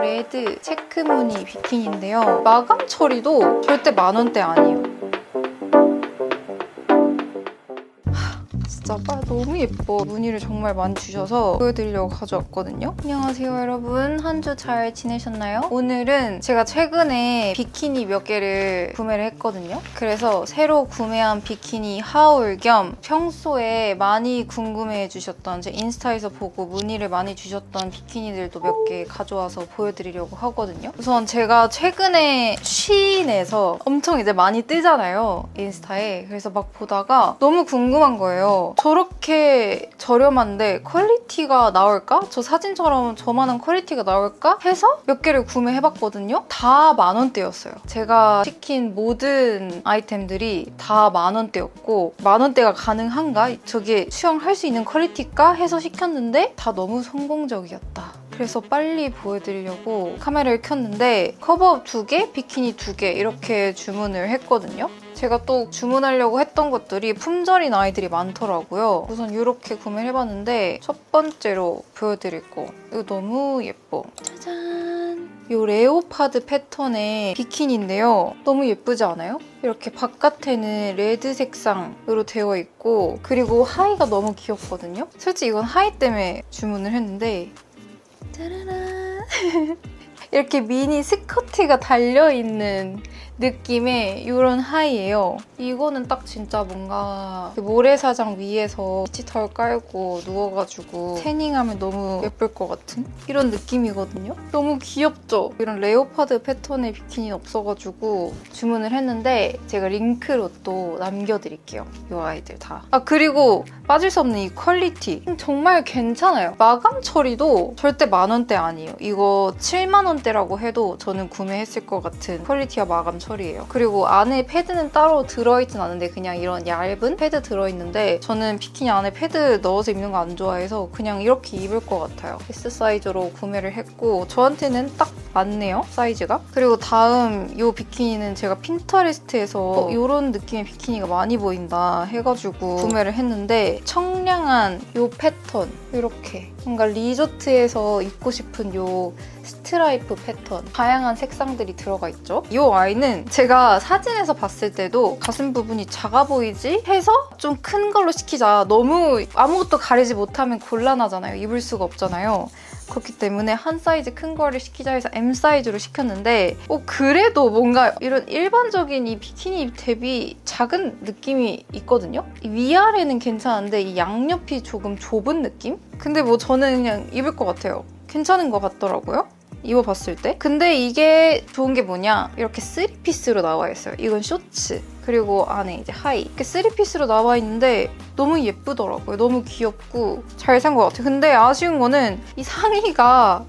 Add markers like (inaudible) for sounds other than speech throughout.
레드 체크 무늬 비키니인데요. 마감 처리도 절대 만 원대 아니에요. 진짜 빠 너무 예뻐. 무늬를 정말 많이 주셔서 보여드리려고 가져왔거든요. 안녕하세요 여러분. 한 주 잘 지내셨나요? 오늘은 제가 최근에 비키니 몇 개를 구매를 했거든요. 그래서 새로 구매한 비키니 하울 겸 평소에 많이 궁금해 주셨던 제 인스타에서 보고 문의를 많이 주셨던 비키니들도 몇 개 가져와서 보여드리려고 하거든요. 우선 제가 최근에 쉬인에서 엄청 이제 많이 뜨잖아요. 인스타에. 그래서 막 보다가 너무 궁금한 거예요. 저렇게 저렴한데 퀄리티가 나올까? 저 사진처럼 저만한 퀄리티가 나올까? 해서 몇 개를 구매해봤거든요. 다 만 원대였어요. 제가 시킨 모든 아이템들이 다 만 원대였고 만 원대가 가능한가? 저게 수영할 수 있는 퀄리티일까? 해서 시켰는데 다 너무 성공적이었다. 그래서 빨리 보여드리려고 카메라를 켰는데 커버업 두 개, 비키니 두 개 이렇게 주문을 했거든요. 제가 또 주문하려고 했던 것들이 품절인 아이들이 많더라고요. 우선 이렇게 구매를 해봤는데 첫 번째로 보여드릴 거. 이거 너무 예뻐. 짜잔. 이 레오파드 패턴의 비키니인데요. 너무 예쁘지 않아요? 이렇게 바깥에는 레드 색상으로 되어 있고 그리고 하의가 너무 귀엽거든요. 솔직히 이건 하의 때문에 주문을 했는데 짜라란 (laughs) 이렇게 미니 스커트가 달려있는 느낌의 이런 하이예요. 이거는 딱 진짜 뭔가 그 모래사장 위에서 피치털 깔고 누워가지고 태닝하면 너무 예쁠 것 같은 이런 느낌이거든요. 너무 귀엽죠? 이런 레오파드 패턴의 비키니 없어가지고 주문을 했는데 제가 링크로 또 남겨드릴게요. 이 아이들 다. 아 그리고 빠질 수 없는 이 퀄리티 정말 괜찮아요. 마감 처리도 절대 만 원대 아니에요. 이거 7만 원대라고 해도 저는 구매했을 것 같은 퀄리티와 마감 처리 예요. 그리고 안에 패드는 따로 들어있진 않은데 그냥 이런 얇은 패드 들어있는데 저는 비키니 안에 패드 넣어서 입는 거 안 좋아해서 그냥 이렇게 입을 것 같아요. S 사이즈로 구매를 했고 저한테는 딱 맞네요 사이즈가. 그리고 다음 이 비키니는 제가 핀터레스트에서 어, 이런 느낌의 비키니가 많이 보인다 해가지고 구매를 했는데 청량한 이 패턴 이렇게 뭔가 리조트에서 입고 싶은 이 스트라이프 패턴 다양한 색상들이 들어가 있죠. 이 아이는 제가 사진에서 봤을 때도 가슴 부분이 작아 보이지 해서 좀 큰 걸로 시키자 너무 아무것도 가리지 못하면 곤란하잖아요. 입을 수가 없잖아요. 그렇기 때문에 한 사이즈 큰 거를 시키자 해서 M 사이즈로 시켰는데 어, 그래도 뭔가 이런 일반적인 이 비키니 대비 작은 느낌이 있거든요. 이 위아래는 괜찮은데 이 양옆이 조금 좁은 느낌? 근데 뭐 저는 그냥 입을 것 같아요. 괜찮은 것 같더라고요. 입어봤을 때. 근데 이게 좋은 게 뭐냐? 이렇게 3피스로 나와 있어요. 이건 쇼츠. 그리고 안에 이제 하이. 이렇게 3피스로 나와 있는데 너무 예쁘더라고요. 너무 귀엽고 잘 산 것 같아요. 근데 아쉬운 거는 이 상의가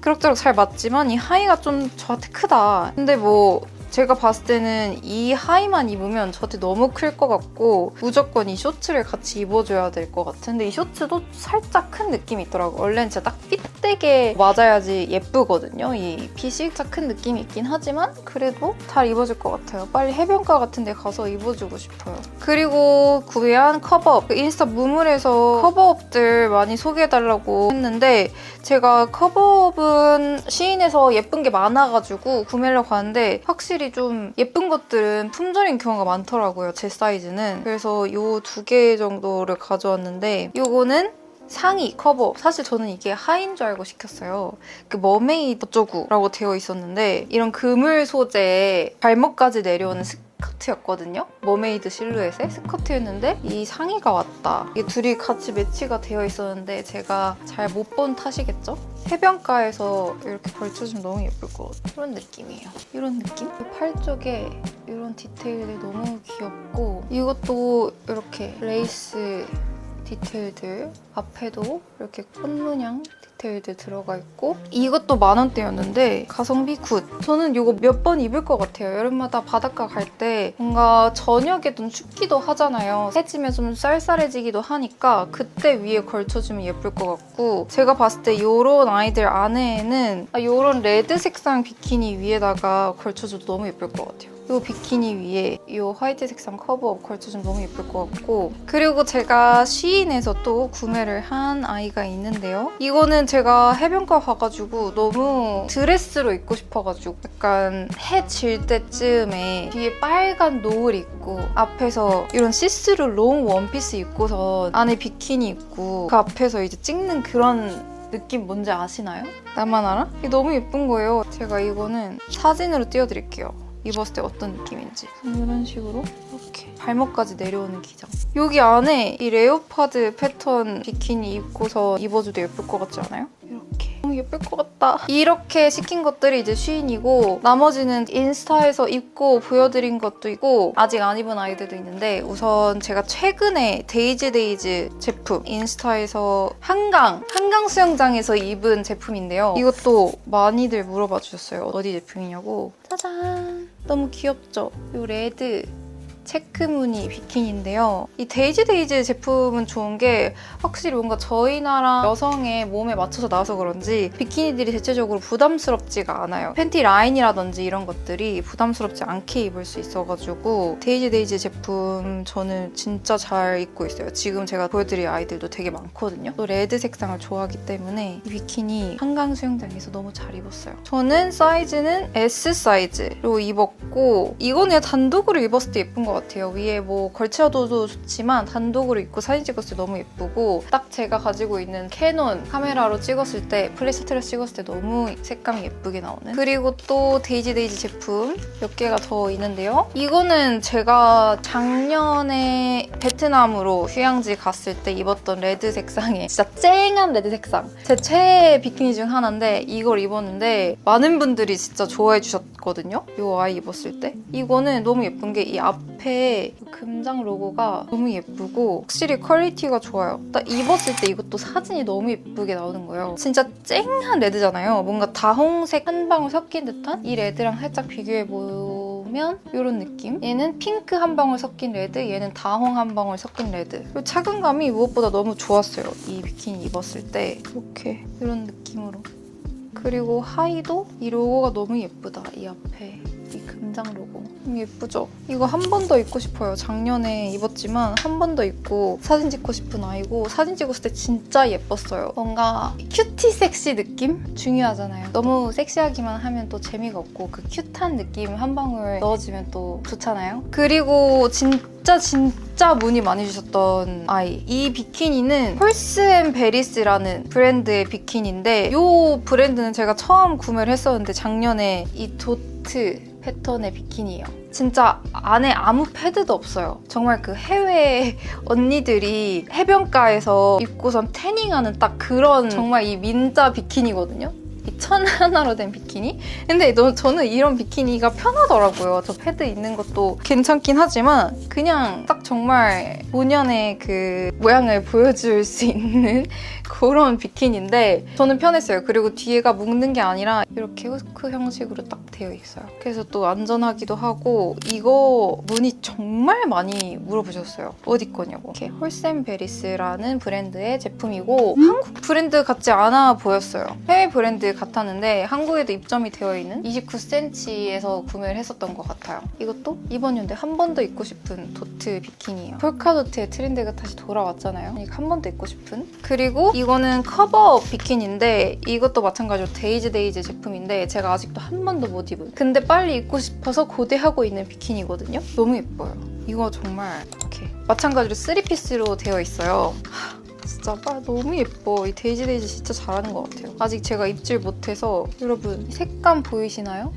그럭저럭 잘 맞지만 이 하의가 좀 저한테 크다. 근데 뭐 제가 봤을 때는 이 하의만 입으면 저한테 너무 클 것 같고 무조건 이 쇼츠를 같이 입어줘야 될 것 같은데 이 쇼츠도 살짝 큰 느낌이 있더라고요. 원래는 진짜 딱 핏 되게 맞아야지 예쁘거든요. 이 핏이 살짝 큰 느낌이 있긴 하지만 그래도 잘 입어줄 것 같아요. 빨리 해변가 같은 데 가서 입어주고 싶어요. 그리고 구매한 커버업. 그 인스타 무물에서 커버업들 많이 소개해달라고 했는데 제가 커버업은 시인에서 예쁜 게 많아가지고 구매하려고 하는데 확실히 좀 예쁜 것들은 품절인 경우가 많더라고요. 제 사이즈는. 그래서 이 두 개 정도를 가져왔는데 이거는 상의 커버. 사실 저는 이게 하인 줄 알고 시켰어요. 그 머메이드 어쩌구라고 되어 있었는데 이런 그물 소재의 발목까지 내려오는 스커트였거든요. 머메이드 실루엣의 스커트였는데 이 상의가 왔다. 이게 둘이 같이 매치가 되어 있었는데 제가 잘 못 본 탓이겠죠? 해변가에서 이렇게 걸쳐주면 너무 예쁠 것 같아요. 이런 느낌이에요. 이런 느낌? 팔 쪽에 이런 디테일이 너무 귀엽고 이것도 이렇게 레이스 디테일들 앞에도 이렇게 꽃문양 디테일들 들어가 있고 이것도 만 원대였는데 가성비 굿. 저는 이거 몇 번 입을 것 같아요. 여름마다 바닷가 갈 때 뭔가 저녁에 좀 춥기도 하잖아요. 해지면 좀 쌀쌀해지기도 하니까 그때 위에 걸쳐주면 예쁠 것 같고 제가 봤을 때 이런 아이들 안에는 이런 레드 색상 비키니 위에다가 걸쳐줘도 너무 예쁠 것 같아요 이 비키니 위에 이 화이트 색상 커버업 걸쳐 주면 너무 예쁠 것 같고 그리고 제가 쉬인에서 또 구매를 한 아이가 있는데요. 이거는 제가 해변가 가가지고 너무 드레스로 입고 싶어가지고 약간 해 질 때쯤에 뒤에 빨간 노을 입고 앞에서 이런 시스루 롱 원피스 입고서 안에 비키니 입고 그 앞에서 이제 찍는 그런 느낌 뭔지 아시나요? 나만 알아? 너무 예쁜 거예요. 제가 이거는 사진으로 띄워드릴게요. 입었을 때 어떤 느낌인지. 이런 식으로 이렇게 발목까지 내려오는 기장. 여기 안에 이 레오파드 패턴 비키니 입고서 입어줘도 예쁠 것 같지 않아요? 이렇게. 너무 예쁠 것 같다. 이렇게 시킨 것들이 이제 쉬인이고 나머지는 인스타에서 입고 보여드린 것도 있고 아직 안 입은 아이들도 있는데 우선 제가 최근에 데이즈 데이즈 제품 인스타에서 한강 한강 수영장에서 입은 제품인데요. 이것도 많이들 물어봐 주셨어요. 어디 제품이냐고. 짜잔. 너무 귀엽죠? 이 레드 체크 무늬 비키니인데요. 이 데이지 데이지 제품은 좋은 게 확실히 뭔가 저희 나라 여성의 몸에 맞춰서 나와서 그런지 비키니들이 대체적으로 부담스럽지가 않아요. 팬티 라인이라든지 이런 것들이 부담스럽지 않게 입을 수 있어가지고 데이지 데이지 제품 저는 진짜 잘 입고 있어요. 지금 제가 보여드릴 아이들도 되게 많거든요. 또 레드 색상을 좋아하기 때문에 이 비키니 한강 수영장에서 너무 잘 입었어요. 저는 사이즈는 S 사이즈로 입었고 이거는 단독으로 입었을 때 예쁜 것 같아요. 위에 뭐 걸쳐둬도 좋지만 단독으로 입고 사진 찍었을 때 너무 예쁘고 딱 제가 가지고 있는 캐논 카메라로 찍었을 때 플레이스트를 찍었을 때 너무 색감이 예쁘게 나오는 그리고 또 데이지 데이지 제품 몇 개가 더 있는데요. 이거는 제가 작년에 베트남으로 휴양지 갔을 때 입었던 레드 색상의 진짜 쨍한 레드 색상 제 최애 비키니 중 하나인데 이걸 입었는데 많은 분들이 진짜 좋아해 주셨거든요. 이 아이 입었을 때 이거는 너무 예쁜 게 이 앞에 금장 로고가 너무 예쁘고 확실히 퀄리티가 좋아요. 딱 입었을 때 이것도 사진이 너무 예쁘게 나오는 거예요. 진짜 쨍한 레드잖아요. 뭔가 다홍색 한 방울 섞인 듯한 이 레드랑 살짝 비교해 보면 이런 느낌. 얘는 핑크 한 방울 섞인 레드, 얘는 다홍 한 방울 섞인 레드. 그리고 착용감이 무엇보다 너무 좋았어요. 이 비키니 입었을 때 이렇게 이런 느낌으로. 그리고 하의도 이 로고가 너무 예쁘다. 이 앞에 이 금장 로고 너무 예쁘죠? 이거 한 번 더 입고 싶어요. 작년에 입었지만 한 번 더 입고 사진 찍고 싶은 아이고 사진 찍었을 때 진짜 예뻤어요. 뭔가 큐티 섹시 느낌 중요하잖아요. 너무 섹시하기만 하면 또 재미가 없고 그 큐트한 느낌 한 방울 넣어주면 또 좋잖아요. 그리고 진짜 진짜 문의 많이 주셨던 아이 이 비키니는 홀스 앤 베리스라는 브랜드의 비키니인데 이 브랜드는 제가 처음 구매를 했었는데 작년에 이 도트 패턴의 비키니예요. 진짜 안에 아무 패드도 없어요. 정말 그 해외 (laughs) 언니들이 해변가에서 입고선 태닝하는 딱 그런 정말 이 민자 비키니거든요. 이천 하나로 된 비키니? 근데 너, 저는 이런 비키니가 편하더라고요. 저 패드 있는 것도 괜찮긴 하지만 그냥 딱 정말 본연의 그 모양을 보여줄 수 있는 (laughs) 그런 비키니인데 저는 편했어요. 그리고 뒤에가 묶는 게 아니라 이렇게 후크 형식으로 딱 되어 있어요. 그래서 또 안전하기도 하고 이거 문의 정말 많이 물어보셨어요. 어디 거냐고. 이렇게 홀센베리스라는 브랜드의 제품이고 한국 브랜드 같지 않아 보였어요. 해외 브랜드 같았는데 한국에도 입점이 되어 있는 29cm에서 구매를 했었던 것 같아요. 이것도 이번 연도에 한 번 더 입고 싶은 도트 비키니예요. 폴카도트의 트렌드가 다시 돌아왔잖아요. 그러니까 한 번 더 입고 싶은. 그리고 이거는 커버 비키니인데 이것도 마찬가지로 데이즈 데이즈 제품인데 제가 아직도 한 번도 못 입은. 근데 빨리 입고 싶어서 고대하고 있는 비키니거든요. 너무 예뻐요. 이거 정말 이렇게 마찬가지로 3피스로 되어 있어요. 진짜 아, 너무 예뻐. 이 데이지 데이지 진짜 잘하는 것 같아요. 아직 제가 입질 못해서 여러분 이 색감 보이시나요?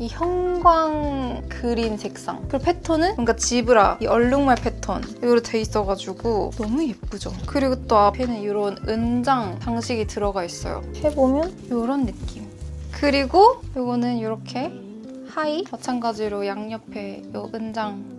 이 형광 그린 색상 그리고 패턴은 뭔가 지브라 이 얼룩말 패턴 이로 돼 있어가지고 너무 예쁘죠 그리고 또 앞에는 이런 은장 장식이 들어가 있어요 해보면 이런 느낌 그리고 이거는 이렇게 하이 마찬가지로 양옆에 이 은장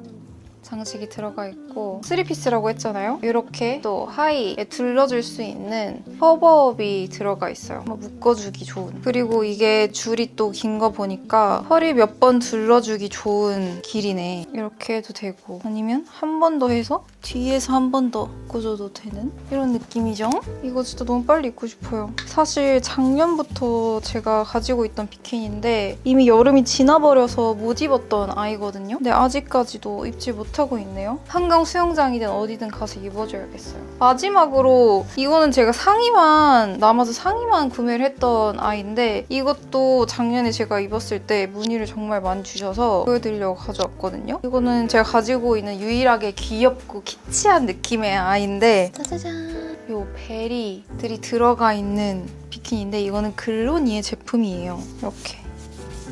장식이 들어가 있고 3피스라고 했잖아요. 이렇게 또 하이에 둘러줄 수 있는 커버업이 들어가 있어요. 뭐 묶어주기 좋은. 그리고 이게 줄이 또 긴 거 보니까 허리 몇 번 둘러주기 좋은 길이네. 이렇게 해도 되고 아니면 한 번 더 해서 뒤에서 한 번 더 묶어줘도 되는 이런 느낌이죠? 이거 진짜 너무 빨리 입고 싶어요. 사실 작년부터 제가 가지고 있던 비키니인데 이미 여름이 지나버려서 못 입었던 아이거든요. 근데 아직까지도 입지 못 하고 있네요. 한강 수영장이든 어디든 가서 입어줘야겠어요. 마지막으로 이거는 제가 상의만 남아서 상의만 구매를 했던 아이인데 이것도 작년에 제가 입었을 때 무늬를 정말 많이 주셔서 보여드리려고 가져왔거든요. 이거는 제가 가지고 있는 유일하게 귀엽고 키치한 느낌의 아이인데 짜자잔 요 베리들이 들어가 있는 비키니인데 이거는 글로니의 제품이에요. 이렇게.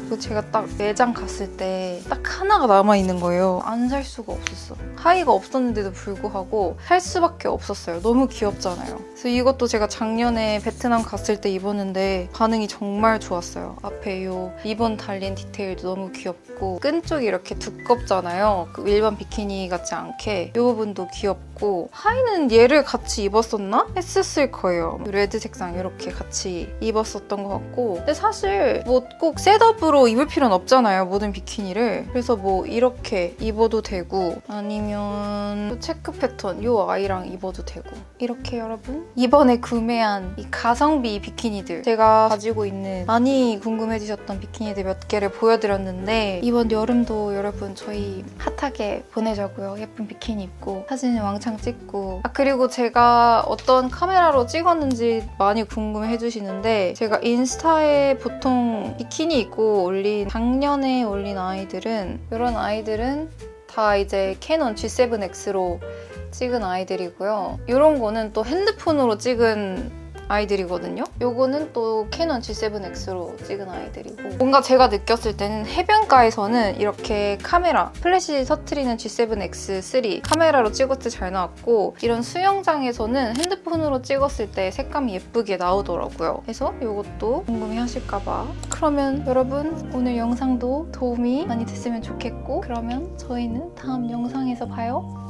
이거 제가 딱 매장 갔을 때 딱 하나가 남아있는 거예요. 안 살 수가 없었어. 하의가 없었는데도 불구하고 살 수밖에 없었어요. 너무 귀엽잖아요. 그래서 이것도 제가 작년에 베트남 갔을 때 입었는데 반응이 정말 좋았어요. 앞에 요 리본 달린 디테일도 너무 귀엽고 끈 쪽이 이렇게 두껍잖아요. 그 일반 비키니 같지 않게 이 부분도 귀엽고 하의는 얘를 같이 입었었나? 했었을 거예요. 레드 색상 이렇게 같이 입었었던 것 같고 근데 사실 뭐 꼭 셋업으로 입을 필요는 없잖아요. 모든 비키니를. 그래서 뭐 이렇게 입어도 되고 아니면 요 체크 패턴 요 아이랑 입어도 되고 이렇게 여러분 이번에 구매한 이 가성비 비키니들 제가 가지고 있는 많이 궁금해지셨던 비키니들 몇 개를 보여드렸는데 이번 여름도 여러분 저희 핫하게 보내자고요. 예쁜 비키니 입고 사진 왕창 찍고 아 그리고 제가 어떤 카메라로 찍었는지 많이 궁금해 주시는데 제가 인스타에 보통 비키니 입고 올린 작년에 올린 아이들은 이런 아이들은 다 이제 캐논 G7X로 찍은 아이들이고요. 이런 거는 또 핸드폰으로 찍은 아이들이거든요. 요거는 또 캐논 G7X로 찍은 아이들이고 뭔가 제가 느꼈을 때는 해변가에서는 이렇게 카메라 플래시 터트리는 G7X3 카메라로 찍었을 때 잘 나왔고 이런 수영장에서는 핸드폰으로 찍었을 때 색감이 예쁘게 나오더라고요. 그래서 이것도 궁금해 하실까봐 그러면 여러분 오늘 영상도 도움이 많이 됐으면 좋겠고 그러면 저희는 다음 영상에서 봐요.